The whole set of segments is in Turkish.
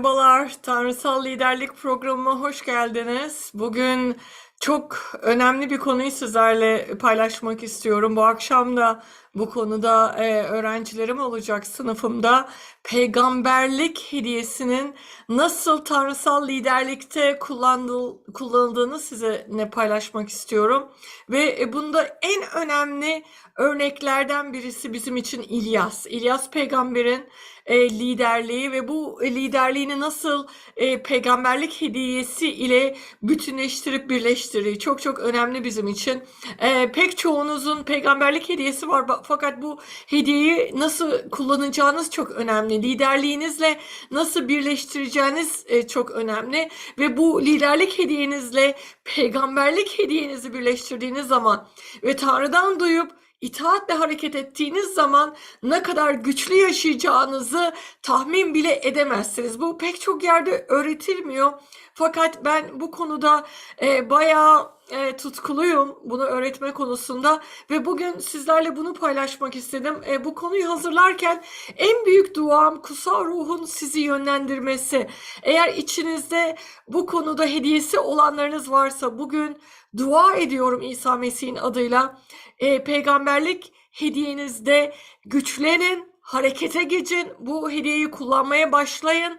Merhabalar, Tanrısal Liderlik Programıma hoş geldiniz. Bugün çok önemli bir konuyu sizlerle paylaşmak istiyorum. Bu akşam da bu konuda e, öğrencilerim olacak sınıfımda. Peygamberlik hediyesinin nasıl tanrısal liderlikte kullandığı, kullanıldığını size ne paylaşmak istiyorum. Ve e, bunda en önemli örneklerden birisi bizim için İlyas. İlyas peygamberin e, liderliği ve bu liderliğini nasıl e, peygamberlik hediyesi ile bütünleştirip birleştirdiği çok çok önemli bizim için. E, pek çoğunuzun peygamberlik hediyesi var fakat bu hediyeyi nasıl kullanacağınız çok önemli. Liderliğinizle nasıl birleştireceğiniz e, çok önemli ve bu liderlik hediyenizle peygamberlik hediyenizi birleştirdiğiniz zaman ve Tanrı'dan duyup itaatle hareket ettiğiniz zaman ne kadar güçlü yaşayacağınızı tahmin bile edemezsiniz. Bu pek çok yerde öğretilmiyor. Fakat ben bu konuda e, bayağı e, tutkuluyum bunu öğretme konusunda ve bugün sizlerle bunu paylaşmak istedim. E, bu konuyu hazırlarken en büyük duam kutsal ruhun sizi yönlendirmesi. Eğer içinizde bu konuda hediyesi olanlarınız varsa bugün dua ediyorum İsa Mesih'in adıyla. E, peygamberlik hediyenizde güçlenin, harekete geçin, bu hediyeyi kullanmaya başlayın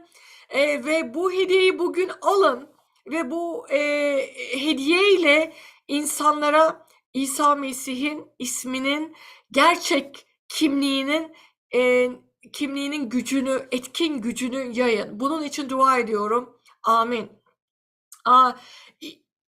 E, ve bu hediyeyi bugün alın ve bu e, hediye ile insanlara İsa Mesih'in isminin gerçek kimliğinin e, kimliğinin gücünü, etkin gücünü yayın. Bunun için dua ediyorum. Amin. Aa,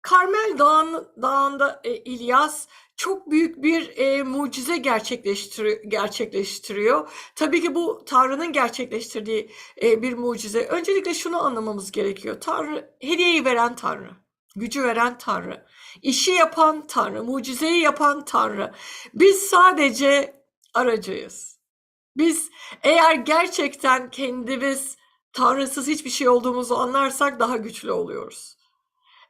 Karmel Dağın, Dağı'nda e, İlyas çok büyük bir e, mucize gerçekleştiriyor, gerçekleştiriyor. Tabii ki bu Tanrı'nın gerçekleştirdiği e, bir mucize. Öncelikle şunu anlamamız gerekiyor. Tanrı, hediyeyi veren Tanrı, gücü veren Tanrı, işi yapan Tanrı, mucizeyi yapan Tanrı. Biz sadece aracıyız. Biz eğer gerçekten kendimiz Tanrısız hiçbir şey olduğumuzu anlarsak daha güçlü oluyoruz.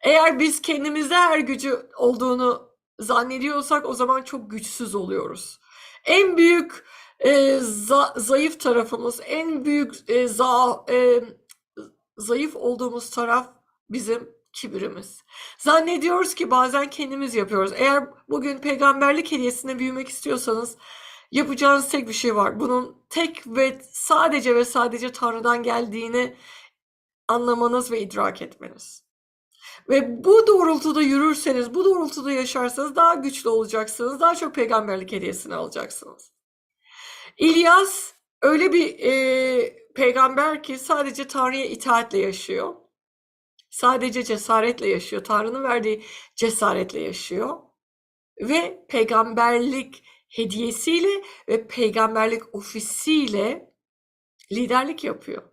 Eğer biz kendimizde her gücü olduğunu zannediyorsak o zaman çok güçsüz oluyoruz. En büyük e, za- zayıf tarafımız, en büyük e, za- e, zayıf olduğumuz taraf bizim kibirimiz. Zannediyoruz ki bazen kendimiz yapıyoruz. Eğer bugün peygamberlik hediyesine büyümek istiyorsanız yapacağınız tek bir şey var. Bunun tek ve sadece ve sadece Tanrı'dan geldiğini anlamanız ve idrak etmeniz. Ve bu doğrultuda yürürseniz, bu doğrultuda yaşarsanız daha güçlü olacaksınız. Daha çok peygamberlik hediyesini alacaksınız. İlyas öyle bir e, peygamber ki sadece Tanrı'ya itaatle yaşıyor. Sadece cesaretle yaşıyor. Tanrı'nın verdiği cesaretle yaşıyor. Ve peygamberlik hediyesiyle ve peygamberlik ofisiyle liderlik yapıyor.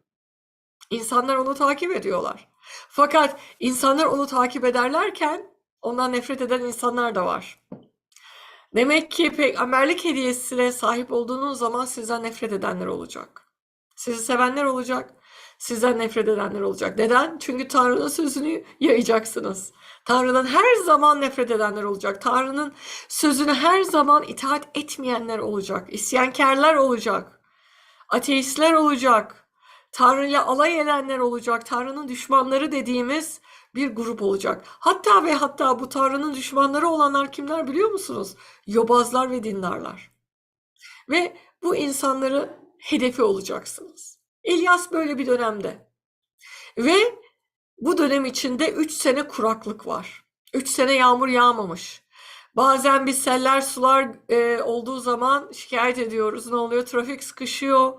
İnsanlar onu takip ediyorlar. Fakat insanlar onu takip ederlerken ondan nefret eden insanlar da var. Demek ki peygamberlik hediyesine sahip olduğunuz zaman sizden nefret edenler olacak. Sizi sevenler olacak, sizden nefret edenler olacak. Neden? Çünkü Tanrı'nın sözünü yayacaksınız. Tanrı'dan her zaman nefret edenler olacak. Tanrı'nın sözüne her zaman itaat etmeyenler olacak. İsyankarlar olacak. Ateistler olacak. Tanrı'yla alay edenler olacak. Tanrı'nın düşmanları dediğimiz bir grup olacak. Hatta ve hatta bu Tanrı'nın düşmanları olanlar kimler biliyor musunuz? Yobazlar ve dindarlar. Ve bu insanları hedefi olacaksınız. İlyas böyle bir dönemde. Ve bu dönem içinde 3 sene kuraklık var. 3 sene yağmur yağmamış. Bazen bir seller sular e, olduğu zaman şikayet ediyoruz. Ne oluyor? Trafik sıkışıyor.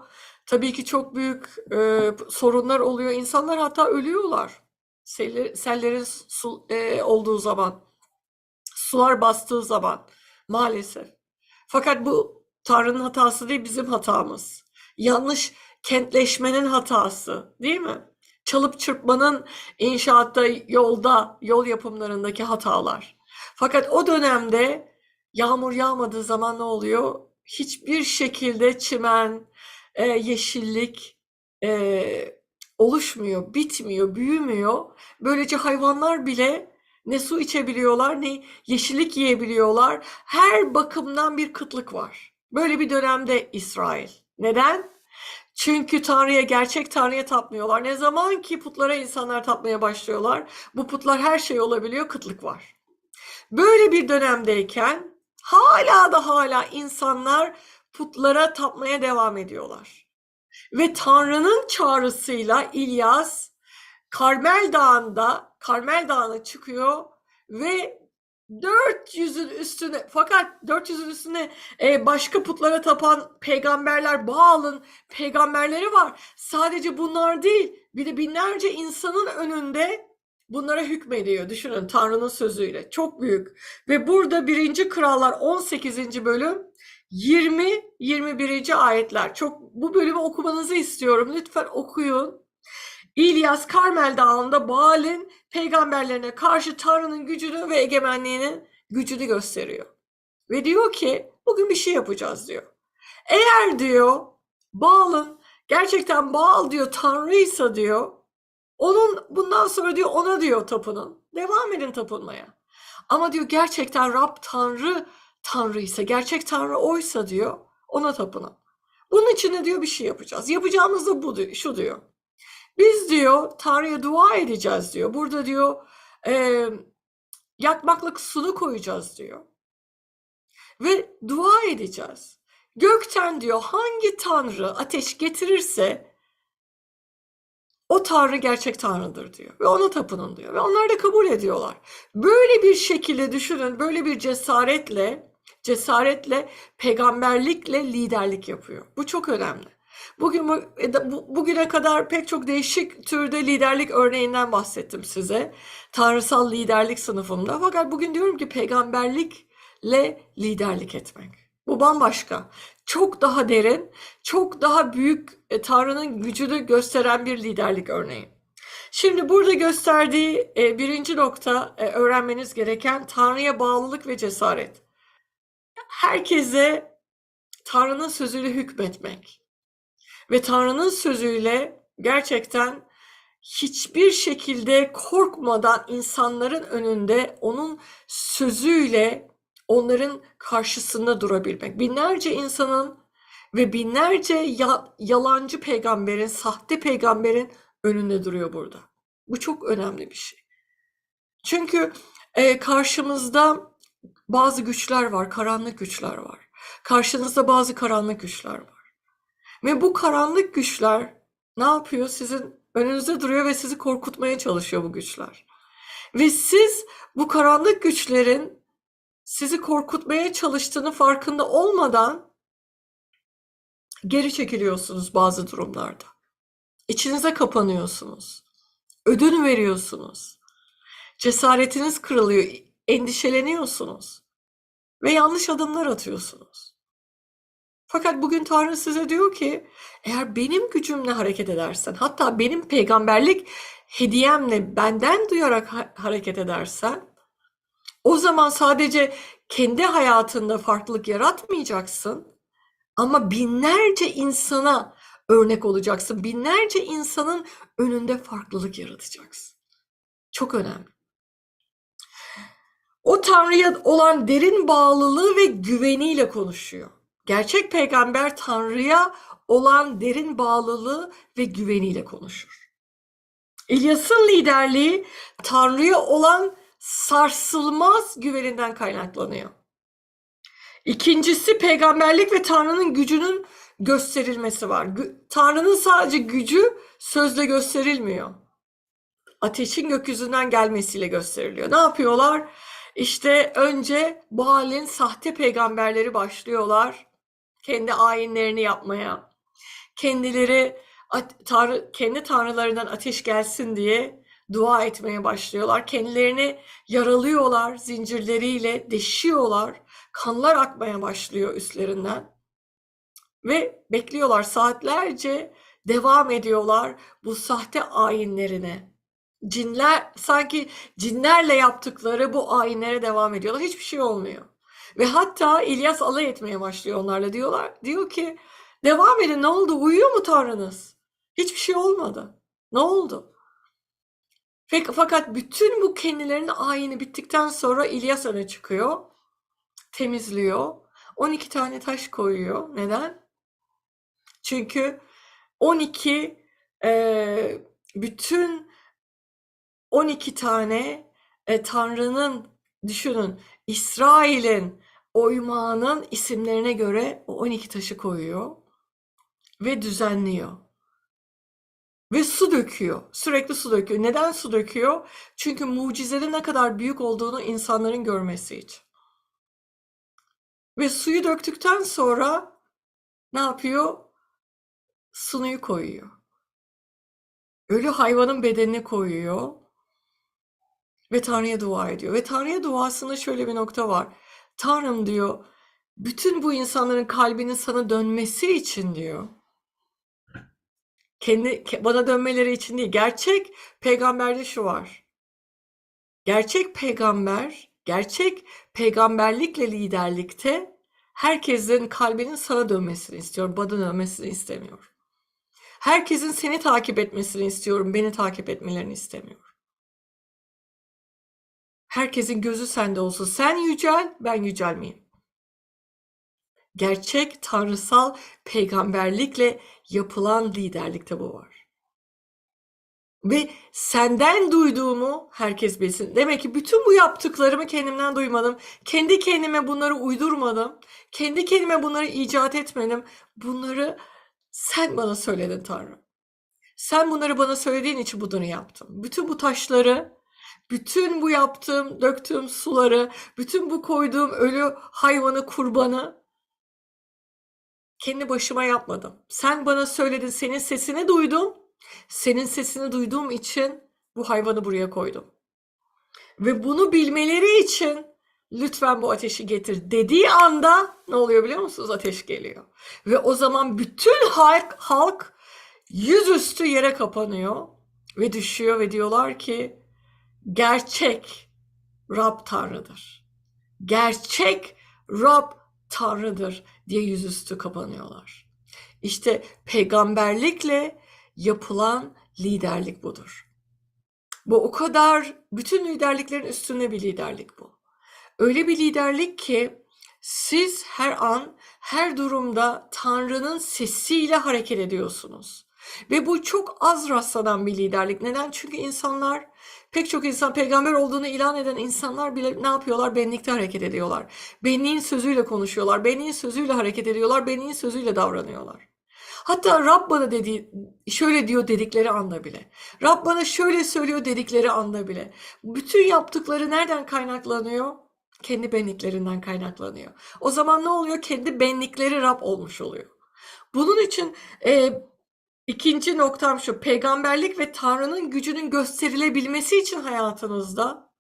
Tabii ki çok büyük e, sorunlar oluyor. İnsanlar hatta ölüyorlar. Seller, sellerin su, e, olduğu zaman. Sular bastığı zaman. Maalesef. Fakat bu Tanrı'nın hatası değil bizim hatamız. Yanlış kentleşmenin hatası değil mi? Çalıp çırpmanın inşaatta, yolda, yol yapımlarındaki hatalar. Fakat o dönemde yağmur yağmadığı zaman ne oluyor? Hiçbir şekilde çimen, e, yeşillik e, oluşmuyor, bitmiyor, büyümüyor. Böylece hayvanlar bile ne su içebiliyorlar ne yeşillik yiyebiliyorlar. Her bakımdan bir kıtlık var. Böyle bir dönemde İsrail. Neden? Çünkü Tanrı'ya, gerçek Tanrı'ya tapmıyorlar. Ne zaman ki putlara insanlar tapmaya başlıyorlar, bu putlar her şey olabiliyor, kıtlık var. Böyle bir dönemdeyken hala da hala insanlar putlara tapmaya devam ediyorlar. Ve Tanrı'nın çağrısıyla İlyas Karmel Dağı'nda, Karmel Dağı'na çıkıyor ve 400'ün üstüne fakat 400'ün üstüne e, başka putlara tapan peygamberler, Baal'ın peygamberleri var. Sadece bunlar değil, bir de binlerce insanın önünde bunlara hükmediyor. Düşünün Tanrı'nın sözüyle. Çok büyük. Ve burada 1. Krallar 18. bölüm 20-21. ayetler. Çok bu bölümü okumanızı istiyorum. Lütfen okuyun. İlyas Karmel Dağı'nda Baal'in peygamberlerine karşı Tanrı'nın gücünü ve egemenliğinin gücünü gösteriyor. Ve diyor ki bugün bir şey yapacağız diyor. Eğer diyor Baal'ın gerçekten Baal diyor Tanrıysa diyor onun bundan sonra diyor ona diyor tapının. Devam edin tapınmaya. Ama diyor gerçekten Rab Tanrı Tanrıysa, gerçek Tanrı oysa diyor ona tapının. Bunun için de diyor bir şey yapacağız. Yapacağımız da bu diyor, şu diyor. Biz diyor Tanrı'ya dua edeceğiz diyor. Burada diyor e, yakmaklık sulu koyacağız diyor. Ve dua edeceğiz. Gökten diyor hangi Tanrı ateş getirirse o Tanrı gerçek Tanrı'dır diyor. Ve ona tapının diyor. Ve onlar da kabul ediyorlar. Böyle bir şekilde düşünün, böyle bir cesaretle, cesaretle, peygamberlikle liderlik yapıyor. Bu çok önemli. Bugün bu- bu- bugüne kadar pek çok değişik türde liderlik örneğinden bahsettim size. Tanrısal liderlik sınıfımda. Fakat bugün diyorum ki peygamberlikle liderlik etmek. Bu bambaşka. Çok daha derin, çok daha büyük e, Tanrı'nın gücünü gösteren bir liderlik örneği. Şimdi burada gösterdiği e, birinci nokta e, öğrenmeniz gereken Tanrı'ya bağlılık ve cesaret. Herkese Tanrı'nın sözüyle hükmetmek ve Tanrı'nın sözüyle gerçekten hiçbir şekilde korkmadan insanların önünde onun sözüyle onların karşısında durabilmek. Binlerce insanın ve binlerce ya- yalancı peygamberin, sahte peygamberin önünde duruyor burada. Bu çok önemli bir şey. Çünkü e, karşımızda bazı güçler var, karanlık güçler var. Karşınızda bazı karanlık güçler var. Ve bu karanlık güçler ne yapıyor? Sizin önünüzde duruyor ve sizi korkutmaya çalışıyor bu güçler. Ve siz bu karanlık güçlerin sizi korkutmaya çalıştığını farkında olmadan geri çekiliyorsunuz bazı durumlarda. İçinize kapanıyorsunuz. Ödün veriyorsunuz. Cesaretiniz kırılıyor, endişeleniyorsunuz ve yanlış adımlar atıyorsunuz. Fakat bugün Tanrı size diyor ki eğer benim gücümle hareket edersen, hatta benim peygamberlik hediyemle benden duyarak ha- hareket edersen, o zaman sadece kendi hayatında farklılık yaratmayacaksın ama binlerce insana örnek olacaksın. Binlerce insanın önünde farklılık yaratacaksın. Çok önemli. O Tanrı'ya olan derin bağlılığı ve güveniyle konuşuyor. Gerçek peygamber Tanrı'ya olan derin bağlılığı ve güveniyle konuşur. İlyas'ın liderliği Tanrı'ya olan sarsılmaz güveninden kaynaklanıyor. İkincisi peygamberlik ve Tanrı'nın gücünün gösterilmesi var. Tanrı'nın sadece gücü sözle gösterilmiyor. Ateşin gökyüzünden gelmesiyle gösteriliyor. Ne yapıyorlar? İşte önce Baal'in sahte peygamberleri başlıyorlar kendi ayinlerini yapmaya. Kendileri tanrı, kendi tanrılarından ateş gelsin diye dua etmeye başlıyorlar. Kendilerini yaralıyorlar, zincirleriyle deşiyorlar. Kanlar akmaya başlıyor üstlerinden. Ve bekliyorlar saatlerce devam ediyorlar bu sahte ayinlerine. Cinler sanki cinlerle yaptıkları bu ayinlere devam ediyorlar. Hiçbir şey olmuyor. Ve hatta İlyas alay etmeye başlıyor onlarla diyorlar. Diyor ki devam edin ne oldu? Uyuyor mu Tanrınız? Hiçbir şey olmadı. Ne oldu? Fak- Fakat bütün bu kendilerinin ayini bittikten sonra İlyas öne çıkıyor. Temizliyor. 12 tane taş koyuyor. Neden? Çünkü 12 e, bütün 12 tane e, Tanrı'nın düşünün İsrail'in oymağının isimlerine göre o 12 taşı koyuyor ve düzenliyor. Ve su döküyor. Sürekli su döküyor. Neden su döküyor? Çünkü mucizenin ne kadar büyük olduğunu insanların görmesi için. Ve suyu döktükten sonra ne yapıyor? Sunuyu koyuyor. Ölü hayvanın bedenini koyuyor. Ve Tanrı'ya dua ediyor. Ve Tanrı'ya duasında şöyle bir nokta var. Tanrım diyor, bütün bu insanların kalbinin sana dönmesi için diyor. Kendi bana dönmeleri için değil. Gerçek peygamberde şu var. Gerçek peygamber, gerçek peygamberlikle liderlikte herkesin kalbinin sana dönmesini istiyor. Bana dönmesini istemiyor. Herkesin seni takip etmesini istiyorum. Beni takip etmelerini istemiyorum. Herkesin gözü sende olsun. Sen yücel, ben yücelmeyeyim. Gerçek tanrısal peygamberlikle yapılan liderlikte bu var. Ve senden duyduğumu herkes bilsin. Demek ki bütün bu yaptıklarımı kendimden duymadım. Kendi kendime bunları uydurmadım. Kendi kendime bunları icat etmedim. Bunları sen bana söyledin Tanrım. Sen bunları bana söylediğin için bunları yaptım. Bütün bu taşları, bütün bu yaptığım, döktüğüm suları, bütün bu koyduğum ölü hayvanı, kurbanı kendi başıma yapmadım. Sen bana söyledin, senin sesini duydum. Senin sesini duyduğum için bu hayvanı buraya koydum. Ve bunu bilmeleri için lütfen bu ateşi getir dediği anda ne oluyor biliyor musunuz? Ateş geliyor. Ve o zaman bütün halk, halk yüzüstü yere kapanıyor ve düşüyor ve diyorlar ki gerçek Rab Tanrı'dır. Gerçek Rab Tanrı'dır diye yüzüstü kapanıyorlar. İşte peygamberlikle yapılan liderlik budur. Bu o kadar bütün liderliklerin üstünde bir liderlik bu. Öyle bir liderlik ki siz her an, her durumda Tanrı'nın sesiyle hareket ediyorsunuz. Ve bu çok az rastlanan bir liderlik. Neden? Çünkü insanlar, pek çok insan peygamber olduğunu ilan eden insanlar bile ne yapıyorlar? Benlikte hareket ediyorlar. Benliğin sözüyle konuşuyorlar. Benliğin sözüyle hareket ediyorlar. Benliğin sözüyle davranıyorlar. Hatta Rab bana dedi, şöyle diyor dedikleri anda bile. Rab bana şöyle söylüyor dedikleri anda bile. Bütün yaptıkları nereden kaynaklanıyor? Kendi benliklerinden kaynaklanıyor. O zaman ne oluyor? Kendi benlikleri Rab olmuş oluyor. Bunun için e, ikinci noktam şu. Peygamberlik ve Tanrı'nın gücünün gösterilebilmesi için hayatınızda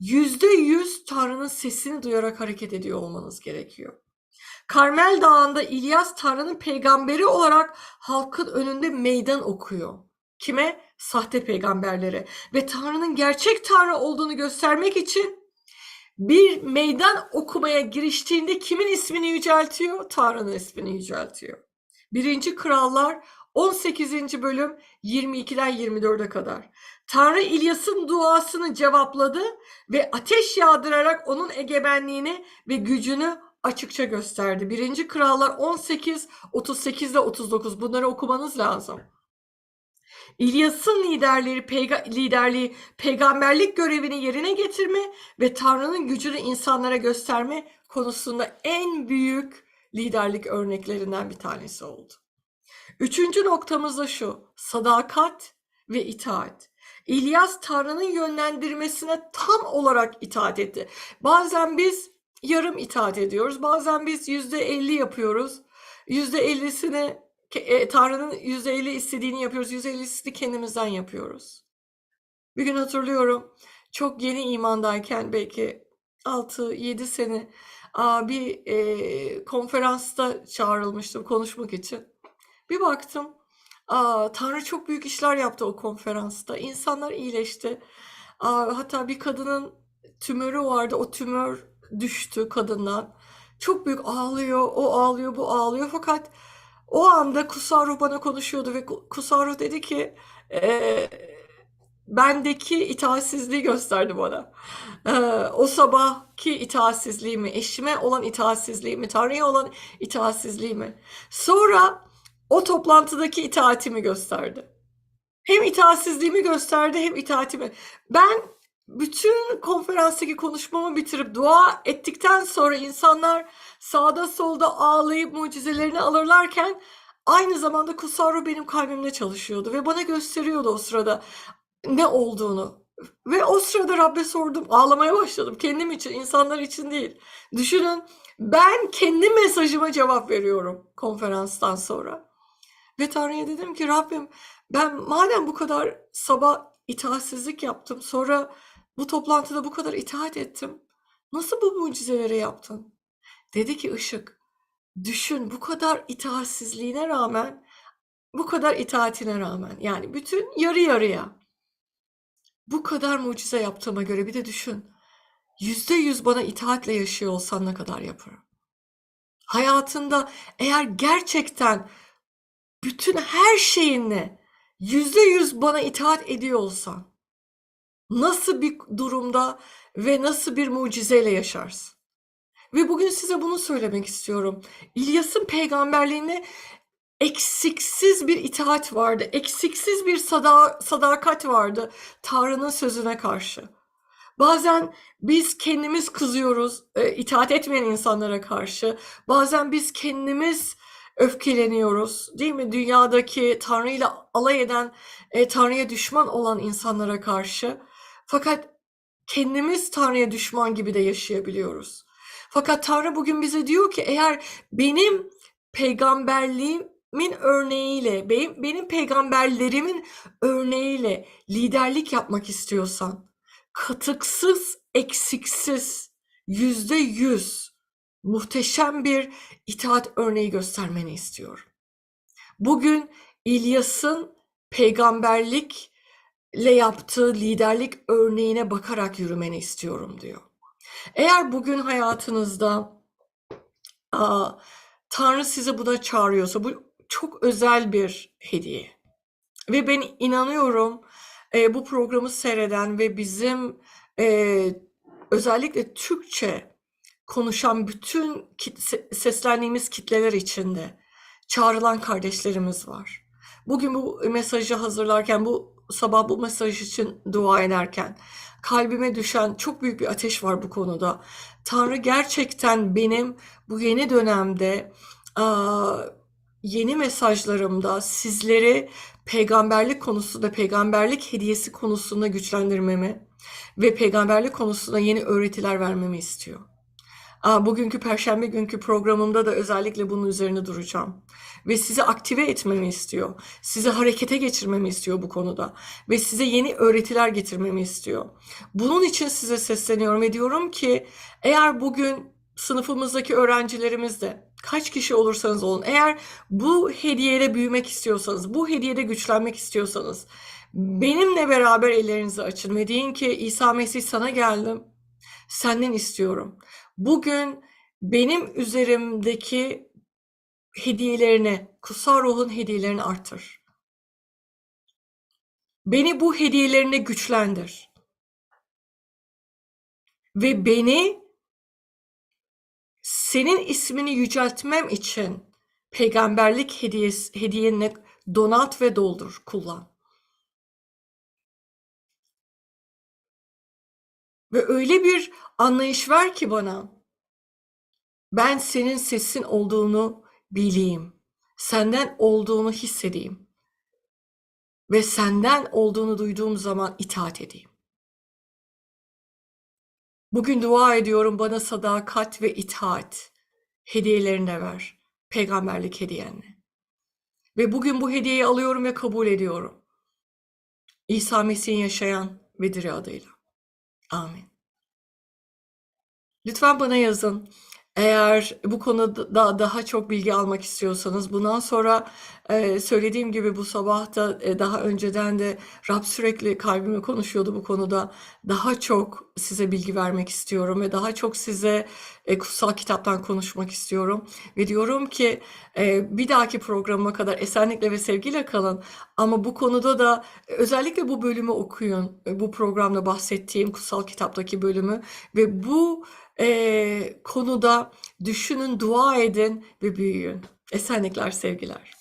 yüzde yüz Tanrı'nın sesini duyarak hareket ediyor olmanız gerekiyor. Karmel Dağı'nda İlyas Tanrı'nın peygamberi olarak halkın önünde meydan okuyor. Kime? Sahte peygamberlere. Ve Tanrı'nın gerçek Tanrı olduğunu göstermek için bir meydan okumaya giriştiğinde kimin ismini yüceltiyor? Tanrı'nın ismini yüceltiyor. Birinci Krallar 18. bölüm 22'den 24'e kadar. Tanrı İlyas'ın duasını cevapladı ve ateş yağdırarak onun egemenliğini ve gücünü açıkça gösterdi. Birinci Krallar 18, 38 ile 39 bunları okumanız lazım. İlyas'ın liderleri, peyga liderliği, peygamberlik görevini yerine getirme ve Tanrı'nın gücünü insanlara gösterme konusunda en büyük liderlik örneklerinden bir tanesi oldu. Üçüncü noktamız da şu, sadakat ve itaat. İlyas Tanrı'nın yönlendirmesine tam olarak itaat etti. Bazen biz yarım itaat ediyoruz. Bazen biz yüzde elli yapıyoruz. Yüzde ellisini e, Tanrı'nın yüzde elli istediğini yapıyoruz. Yüzde ellisini kendimizden yapıyoruz. Bir gün hatırlıyorum. Çok yeni imandayken belki 6-7 sene bir e, konferansta çağrılmıştım konuşmak için. Bir baktım aa, Tanrı çok büyük işler yaptı o konferansta. İnsanlar iyileşti. Aa, hatta bir kadının tümörü vardı. O tümör düştü kadından. Çok büyük ağlıyor, o ağlıyor, bu ağlıyor. Fakat o anda Kusaru bana konuşuyordu ve Kusaru dedi ki e, bendeki itaatsizliği gösterdi bana. E, o sabahki itaatsizliğimi, eşime olan itaatsizliğimi, Tanrı'ya olan itaatsizliğimi. Sonra o toplantıdaki itaatimi gösterdi. Hem itaatsizliğimi gösterdi hem itaatimi. Ben bütün konferanstaki konuşmamı bitirip dua ettikten sonra insanlar sağda solda ağlayıp mucizelerini alırlarken aynı zamanda kutsal ruh benim kalbimde çalışıyordu ve bana gösteriyordu o sırada ne olduğunu. Ve o sırada Rabbe sordum, ağlamaya başladım. Kendim için, insanlar için değil. Düşünün, ben kendi mesajıma cevap veriyorum konferanstan sonra. Ve Tanrı'ya dedim ki Rabbim ben madem bu kadar sabah itaatsizlik yaptım, sonra bu toplantıda bu kadar itaat ettim. Nasıl bu mucizeleri yaptın? Dedi ki Işık, düşün bu kadar itaatsizliğine rağmen, bu kadar itaatine rağmen, yani bütün yarı yarıya bu kadar mucize yaptığıma göre bir de düşün. Yüzde yüz bana itaatle yaşıyor olsan ne kadar yaparım? Hayatında eğer gerçekten bütün her şeyinle yüzde yüz bana itaat ediyor olsan nasıl bir durumda ve nasıl bir mucizeyle yaşarsın? Ve bugün size bunu söylemek istiyorum. İlyas'ın peygamberliğine eksiksiz bir itaat vardı. Eksiksiz bir sada sadakat vardı Tanrı'nın sözüne karşı. Bazen biz kendimiz kızıyoruz e, itaat etmeyen insanlara karşı. Bazen biz kendimiz öfkeleniyoruz. Değil mi? Dünyadaki Tanrı'yla alay eden, e, Tanrı'ya düşman olan insanlara karşı. Fakat kendimiz Tanrı'ya düşman gibi de yaşayabiliyoruz. Fakat Tanrı bugün bize diyor ki eğer benim peygamberliğimin örneğiyle, benim, benim peygamberlerimin örneğiyle liderlik yapmak istiyorsan, katıksız, eksiksiz, yüzde yüz muhteşem bir itaat örneği göstermeni istiyorum. Bugün İlyas'ın peygamberlikle yaptığı liderlik örneğine bakarak yürümeni istiyorum diyor. Eğer bugün hayatınızda aa, Tanrı sizi buna çağırıyorsa bu çok özel bir hediye. Ve ben inanıyorum e, bu programı seyreden ve bizim e, özellikle Türkçe konuşan bütün kit, seslendiğimiz kitleler içinde çağrılan kardeşlerimiz var. Bugün bu mesajı hazırlarken, bu sabah bu mesaj için dua ederken kalbime düşen çok büyük bir ateş var bu konuda. Tanrı gerçekten benim bu yeni dönemde yeni mesajlarımda sizleri peygamberlik konusunda, peygamberlik hediyesi konusunda güçlendirmemi ve peygamberlik konusunda yeni öğretiler vermemi istiyor. Bugünkü Perşembe günkü programımda da özellikle bunun üzerine duracağım. Ve sizi aktive etmemi istiyor. Sizi harekete geçirmemi istiyor bu konuda. Ve size yeni öğretiler getirmemi istiyor. Bunun için size sesleniyorum ve diyorum ki eğer bugün sınıfımızdaki öğrencilerimiz de kaç kişi olursanız olun eğer bu hediyede büyümek istiyorsanız, bu hediyede güçlenmek istiyorsanız benimle beraber ellerinizi açın ve deyin ki İsa Mesih sana geldim. Senden istiyorum. Bugün benim üzerimdeki hediyelerini, kutsal ruhun hediyelerini artır. Beni bu hediyelerine güçlendir. Ve beni senin ismini yüceltmem için peygamberlik hediyesi, hediyenle donat ve doldur, kullan. Ve öyle bir anlayış ver ki bana. Ben senin sesin olduğunu bileyim. Senden olduğunu hissedeyim. Ve senden olduğunu duyduğum zaman itaat edeyim. Bugün dua ediyorum bana sadakat ve itaat hediyelerini de ver. Peygamberlik hediyenle. Ve bugün bu hediyeyi alıyorum ve kabul ediyorum. İsa Mesih'in yaşayan ve diri adıyla. Amin. Lütfen bana yazın. Eğer bu konuda daha çok bilgi almak istiyorsanız bundan sonra e, söylediğim gibi bu sabah da e, daha önceden de Rab sürekli kalbimi konuşuyordu bu konuda. Daha çok size bilgi vermek istiyorum ve daha çok size e, kutsal kitaptan konuşmak istiyorum. Ve diyorum ki bir dahaki programa kadar esenlikle ve sevgiyle kalın. Ama bu konuda da özellikle bu bölümü okuyun. Bu programda bahsettiğim kutsal kitaptaki bölümü ve bu e, konuda düşünün, dua edin ve büyüyün. Esenlikler, sevgiler.